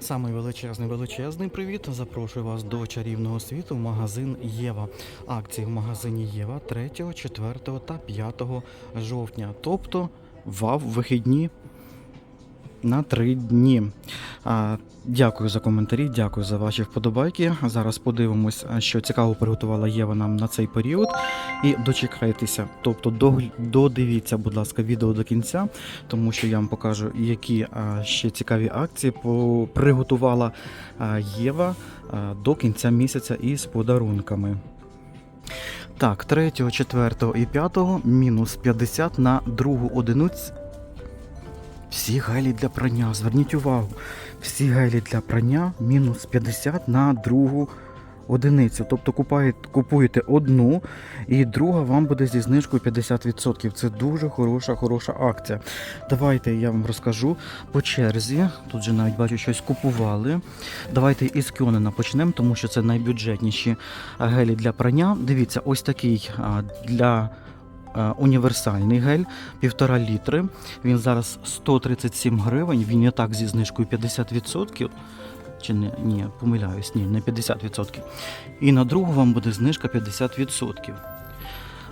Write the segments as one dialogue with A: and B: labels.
A: Самий величезний величезний привіт. Запрошую вас до чарівного світу в магазин Єва. Акції в магазині Єва 3, 4 та 5 жовтня. Тобто вав вихідні на три дні. Дякую за коментарі, дякую за ваші вподобайки. Зараз подивимось, що цікаво приготувала Єва нам на цей період. І дочекайтеся. Тобто додивіться, будь ласка, відео до кінця, тому що я вам покажу, які ще цікаві акції приготувала Єва до кінця місяця із подарунками. Так, 3, 4 і 5 мінус 50 на другу одиницю. Всі гелі для прання, зверніть увагу. Всі гелі для прання мінус 50 на другу одиницю. Тобто купаєте, купуєте одну, і друга вам буде зі знижкою 50%. Це дуже хороша, хороша акція. Давайте я вам розкажу по черзі. Тут же навіть бачу, щось купували. Давайте із Кьонена почнемо, тому що це найбюджетніші гелі для прання. Дивіться, ось такий для. А, Універсальний гель, півтора літри. Він зараз 137 гривень. Він і так зі знижкою 50%. Чи не ні, помиляюсь, ні, не 50%. І на другу вам буде знижка 50%.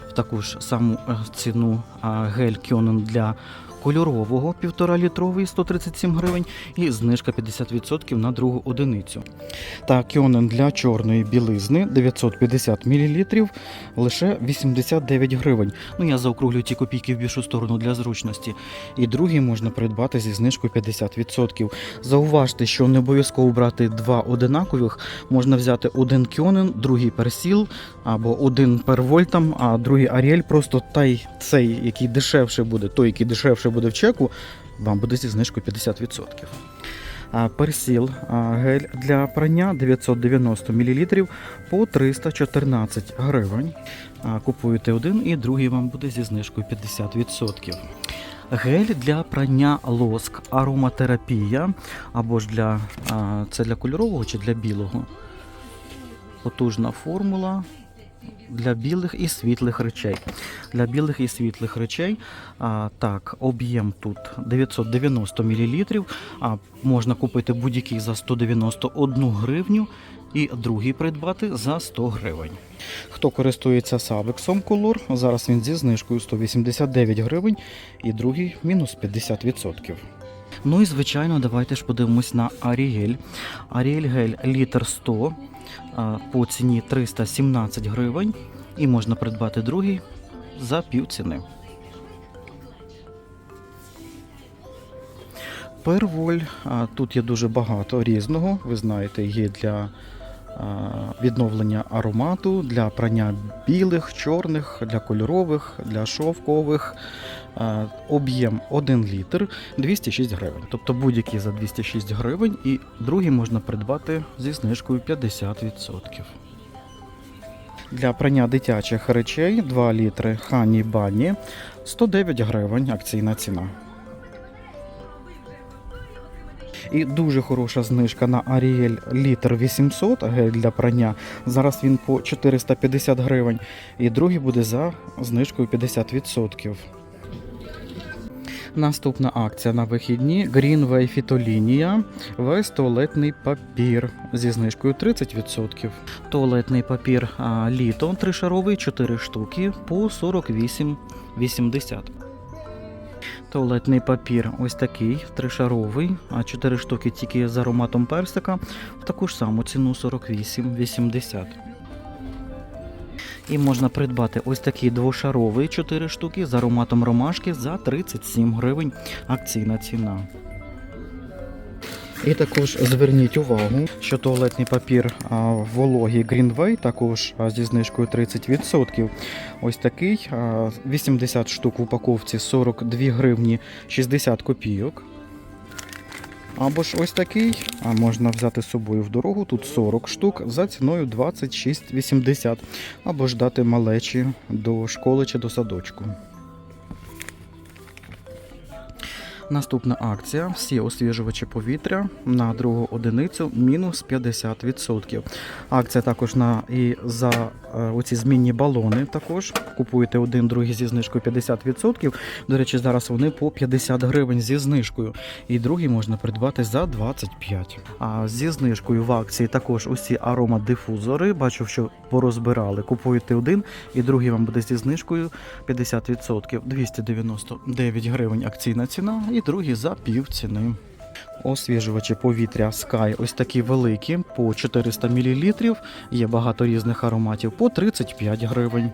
A: В таку ж саму е, ціну гель Кьонен для кольорового 1,5 літровий 137 гривень і знижка 50% на другу одиницю. Та Кьонен для чорної білизни 950 мл лише 89 гривень. Ну я заокруглю ті копійки в більшу сторону для зручності. І другий можна придбати зі знижкою 50%. Зауважте, що не обов'язково брати два одинакових. Можна взяти один Кьонен, другий персіл, або один первольтам, а другий Аріель. Просто той, цей, який дешевше буде, той, який дешевше буде в чеку, вам буде зі знижкою 50%. Персіл гель для прання 990 мл по 314 гривень. Купуєте один і другий вам буде зі знижкою 50%. Гель для прання лоск, ароматерапія або ж для це для кольорового чи для білого. Потужна формула для білих і світлих речей. Для білих і світлих речей а, так, об'єм тут 990 мл. А, можна купити будь-який за 191 гривню і другий придбати за 100 гривень. Хто користується Савексом Color, зараз він зі знижкою 189 гривень і другий мінус 50%. Ну і звичайно, давайте ж подивимось на Аріель. Аріель гель літр 100 а, по ціні 317 гривень. І можна придбати другий за пів ціни. Перволь. Тут є дуже багато різного. Ви знаєте, є для відновлення аромату, для прання білих, чорних, для кольорових, для шовкових. А, Об'єм 1 літр 206 гривень. Тобто будь-який за 206 гривень, і другий можна придбати зі знижкою 50%. Для прання дитячих речей 2 літри Хані Бані 109 гривень акційна ціна. І дуже хороша знижка на Аріель літр 800 гель для прання. Зараз він по 450 гривень. І другий буде за знижкою 50%. Наступна акція на вихідні Greenway Фітолінія. Весь туалетний папір зі знижкою 30%. Туалетний папір а, літо тришаровий 4 штуки по 48,80. Туалетний папір ось такий тришаровий, а 4 штуки тільки з ароматом персика в таку ж саму ціну 48,80. І можна придбати ось такий двошаровий 4 штуки з ароматом ромашки за 37 гривень акційна ціна. І також зверніть увагу, що туалетний папір вологий Greenway також зі знижкою 30%. Ось такий а, 80 штук в упаковці 42 гривні 60 копійок. Або ж ось такий, а можна взяти з собою в дорогу. Тут 40 штук за ціною 26,80. Або ж дати малечі до школи чи до садочку. Наступна акція: всі освіжувачі повітря на другу одиницю мінус 50%. Акція також на і за оці змінні балони також. Купуєте один, другий зі знижкою 50%. До речі, зараз вони по 50 гривень зі знижкою. І другий можна придбати за 25. А зі знижкою в акції також усі аромадифузори. Бачу, що порозбирали. Купуєте один, і другий вам буде зі знижкою 50%. 299 гривень акційна ціна, і другий за пів ціни. Освіжувачі повітря Sky ось такі великі по 400 мл. Є багато різних ароматів по 35 гривень.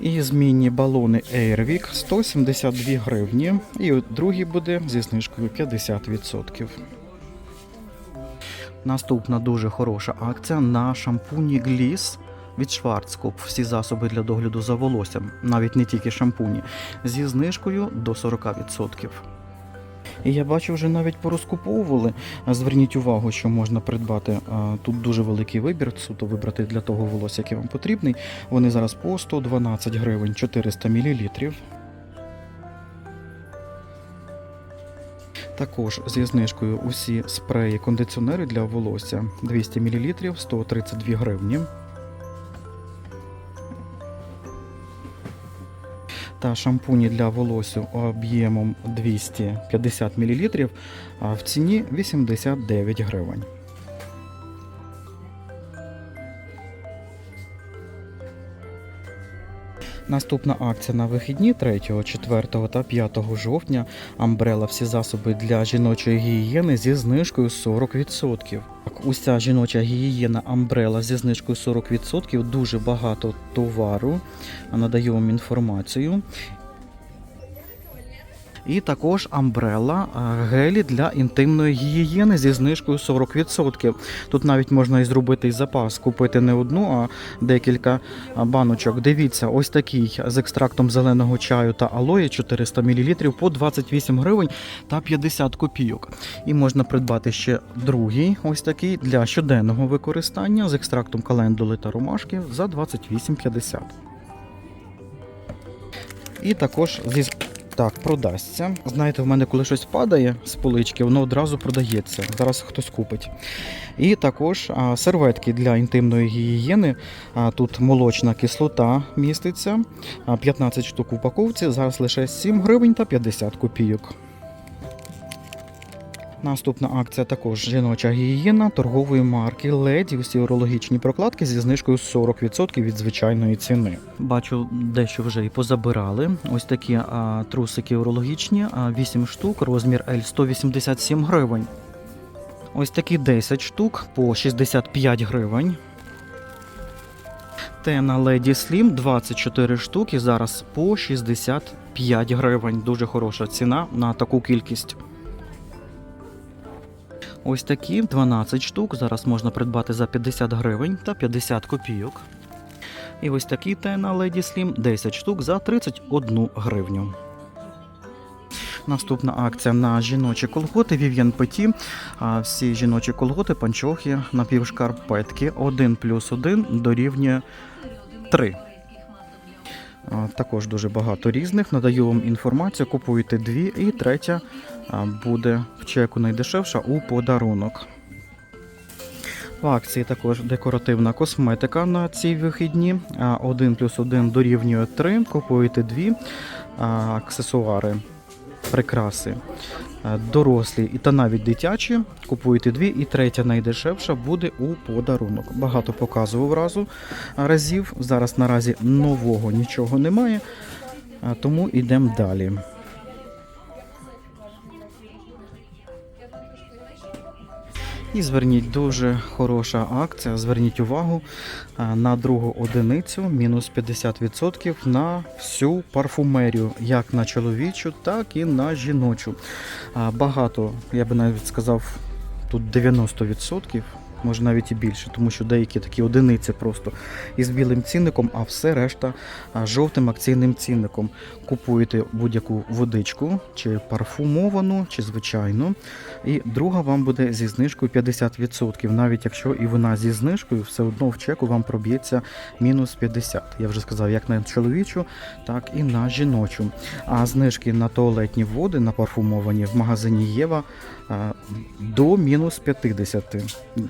A: І змінні балони Airwick 172 гривні. І другий буде зі знижкою 50%. Наступна дуже хороша акція на шампуні Gliss від Schwarzkopf. Всі засоби для догляду за волоссям, навіть не тільки шампуні, зі знижкою до 40%. І я бачу, вже навіть порозкуповували. Зверніть увагу, що можна придбати. Тут дуже великий вибір, суто вибрати для того волосся, який вам потрібний. Вони зараз по 112 гривень 400 мл. Також зі знижкою усі спреї кондиціонери для волосся 200 мл 132 гривні. Та шампуні для волосся об'ємом 250 мл в ціні 89 гривень. Наступна акція на вихідні 3, 4 та 5 жовтня Амбрела всі засоби для жіночої гігієни зі знижкою 40%. Уся жіноча гігієна Амбрела зі знижкою 40%, дуже багато товару. Надаю вам інформацію. І також Амбрела гелі для інтимної гігієни зі знижкою 40%. Тут навіть можна і зробити запас, купити не одну, а декілька баночок. Дивіться, ось такий з екстрактом зеленого чаю та алої 400 мл по 28 гривень та 50 копійок. І можна придбати ще другий, ось такий для щоденного використання з екстрактом календули та ромашки за 28,50. І також зі так, продасться. Знаєте, в мене коли щось падає з полички, воно одразу продається. Зараз хтось купить. І також серветки для інтимної гігієни. Тут молочна кислота міститься. А, 15 штук в упаковці. Зараз лише 7 гривень та 50 копійок. Наступна акція також жіноча гігієна торгової марки Леді. Усі урологічні прокладки зі знижкою 40% від звичайної ціни. Бачу, дещо вже і позабирали. Ось такі а, трусики урологічні, а, 8 штук, розмір L 187 гривень. Ось такі 10 штук по 65 гривень. Тена Lady Slim 24 штуки, зараз по 65 гривень. Дуже хороша ціна на таку кількість. Ось такі 12 штук. Зараз можна придбати за 50 гривень та 50 копійок. І ось такі Тена Lady Slim 10 штук за 31 гривню. Наступна акція на жіночі колготи Vivienne Petit. Всі жіночі колготи, панчохи, напівшкарпетки 1 плюс 1 дорівнює 3. Також дуже багато різних. Надаю вам інформацію, купуєте дві, і третя буде в чеку найдешевша у подарунок. В акції також декоративна косметика на ці вихідні. 1 плюс 1 дорівнює 3. Купуєте дві аксесуари, прикраси. Дорослі і та навіть дитячі. Купуєте дві, і третя найдешевша буде у подарунок. Багато показував разу разів. Зараз наразі нового нічого немає, тому йдемо далі. І зверніть дуже хороша акція. Зверніть увагу на другу одиницю, мінус 50% на всю парфумерію, як на чоловічу, так і на жіночу. Багато, я би навіть сказав, тут 90% може навіть і більше, тому що деякі такі одиниці просто із білим цінником, а все решта жовтим акційним цінником. Купуєте будь-яку водичку, чи парфумовану, чи звичайну. І друга вам буде зі знижкою 50%. Навіть якщо і вона зі знижкою, все одно в чеку вам проб'ється мінус 50. Я вже сказав, як на чоловічу, так і на жіночу. А знижки на туалетні води, на парфумовані в магазині Єва до мінус 50.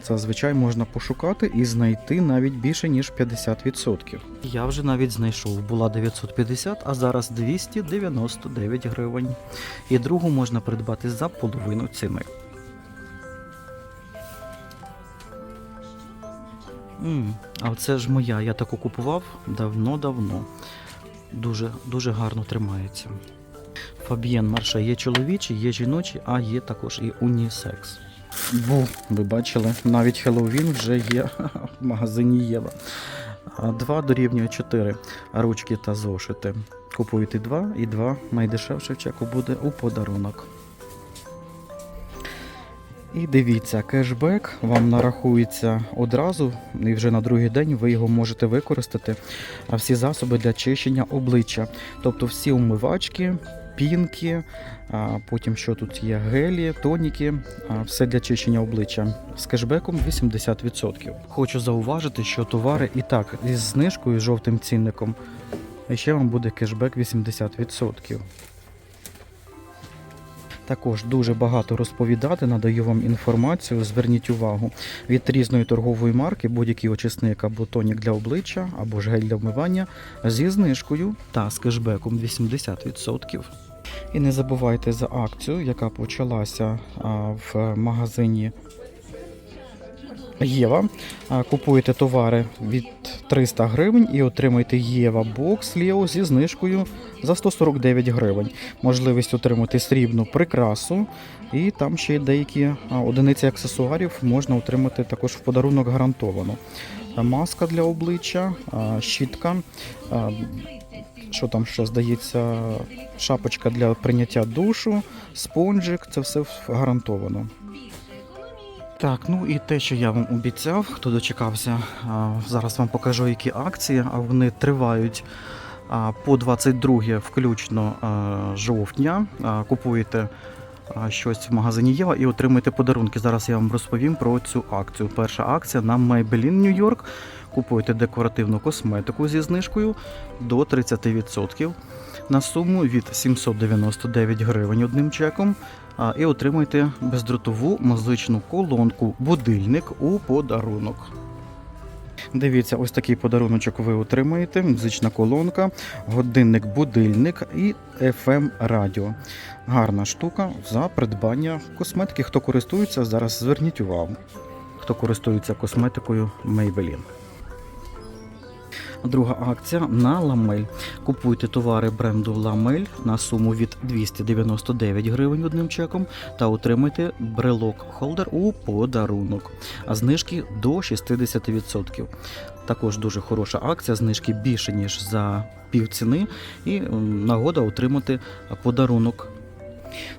A: Зазвичай можна пошукати і знайти навіть більше ніж 50%. Я вже навіть знайшов. Була 950, а зараз 299 гривень. І другу можна придбати за половину ціни. М, а це ж моя, я таку купував давно-давно. Дуже, дуже гарно тримається. Фаб'єн Марша є чоловічий, є жіночий, а є також і унісекс. Бу, ви бачили, навіть Хеллоуін вже є в магазині Єва. Два дорівнює 4 ручки та зошити. Купуєте два і два найдешевше в чеку буде у подарунок. І дивіться, кешбек вам нарахується одразу, і вже на другий день ви його можете використати. А всі засоби для чищення обличчя. Тобто всі умивачки, пінки, потім що тут є гелі, тоніки, все для чищення обличчя з кешбеком 80%. Хочу зауважити, що товари і так із знижкою з жовтим цінником. І ще вам буде кешбек 80%. Також дуже багато розповідати, надаю вам інформацію. Зверніть увагу від різної торгової марки, будь-який очисник або тонік для обличчя, або ж гель для вмивання зі знижкою та з кешбеком 80%. І не забувайте за акцію, яка почалася в магазині Єва. А, Купуєте товари від 300 гривень і отримаєте Єва бокс Ліо зі знижкою за 149 гривень. Можливість отримати срібну прикрасу, і там ще деякі одиниці аксесуарів можна отримати також в подарунок гарантовано. Маска для обличчя, щітка. Що там ще здається? Шапочка для прийняття душу, спонжик, це все гарантовано. Так, ну і те, що я вам обіцяв, хто дочекався, зараз вам покажу, які акції, а вони тривають по 22 включно жовтня. Купуєте щось в магазині Єва і отримуєте подарунки. Зараз я вам розповім про цю акцію. Перша акція на Maybelline New York. Купуєте декоративну косметику зі знижкою до 30% на суму від 799 гривень одним чеком і отримайте бездротову музичну колонку будильник у подарунок. Дивіться, ось такий подаруночок ви отримаєте: музична колонка, годинник-будильник і FM радіо. Гарна штука за придбання косметики. Хто користується, зараз зверніть увагу. Хто користується косметикою Maybelline. Друга акція на Ламель. Купуйте товари бренду Ламель на суму від 299 гривень одним чеком та отримайте брелок-холдер у подарунок. А знижки до 60%. Також дуже хороша акція, знижки більше ніж за півціни, і нагода отримати подарунок.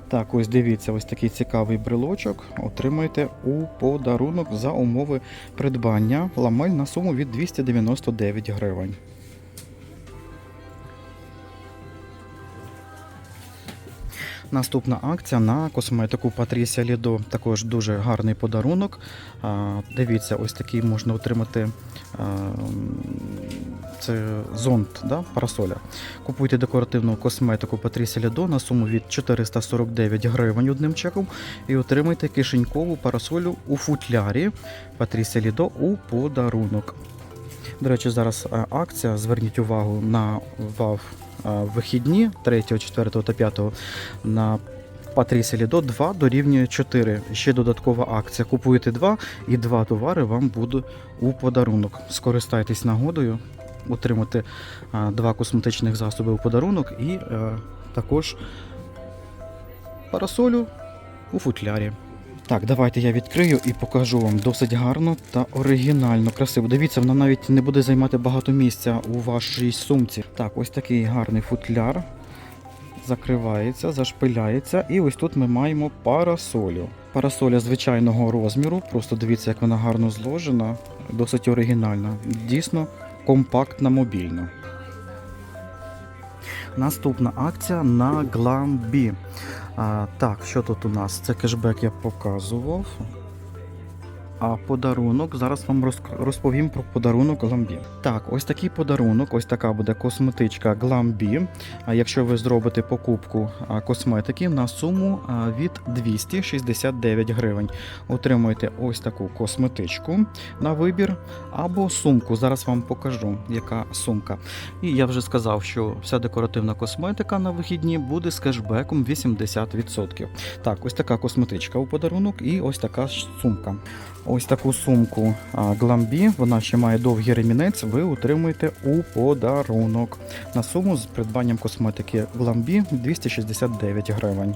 A: Так, ось дивіться, ось такий цікавий брелочок отримаєте у подарунок за умови придбання ламель на суму від 299 гривень. Наступна акція на косметику Патрісія Лідо. Також дуже гарний подарунок. Дивіться, ось такий можна отримати. Це зонт, да? парасоля. Купуйте декоративну косметику Патрісія Лідо на суму від 449 гривень одним чеком і отримайте кишенькову парасолю у футлярі Патрісія Лідо у подарунок. До речі, зараз акція. Зверніть увагу на ВАВ е, вихідні 3, 4 та 5 на Патрісі Лідо 2 дорівнює 4. Ще додаткова акція. Купуєте 2 і 2 товари вам буде у подарунок. Скористайтесь нагодою, отримати два косметичних засоби у подарунок і е, також парасолю у футлярі. Так, давайте я відкрию і покажу вам досить гарно та оригінально, красиво. Дивіться, вона навіть не буде займати багато місця у вашій сумці. Так, ось такий гарний футляр. Закривається, зашпиляється. І ось тут ми маємо парасолю. Парасоля звичайного розміру, просто дивіться, як вона гарно зложена, досить оригінальна. Дійсно компактна мобільна. Наступна акція на Glambi. А, так, що тут у нас? Це кешбек я показував. А подарунок, зараз вам розповім про подарунок Glambi. Так, ось такий подарунок, ось така буде косметичка Glambi. А якщо ви зробите покупку косметики на суму від 269 гривень, отримуєте ось таку косметичку на вибір або сумку. Зараз вам покажу, яка сумка. І я вже сказав, що вся декоративна косметика на вихідні буде з кешбеком 80%. Так, ось така косметичка у подарунок і ось така сумка. Ось таку сумку Glambi, вона ще має довгий ремінець, ви отримуєте у подарунок на суму з придбанням косметики Glambi 269 гривень.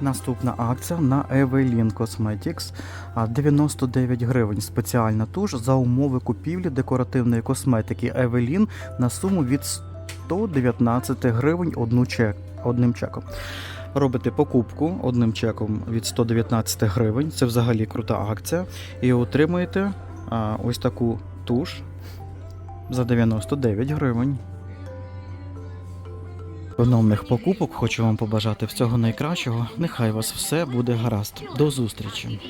A: Наступна акція на Evelyn Cosmetics 99 гривень. Спеціальна туш за умови купівлі декоративної косметики Evelyn на суму від 119 гривень одну чек, одним чеком. Робите покупку одним чеком від 119 гривень. Це взагалі крута акція. І отримуєте а, ось таку туш за 99 гривень. Економних покупок хочу вам побажати всього найкращого. Нехай вас все буде гаразд. До зустрічі!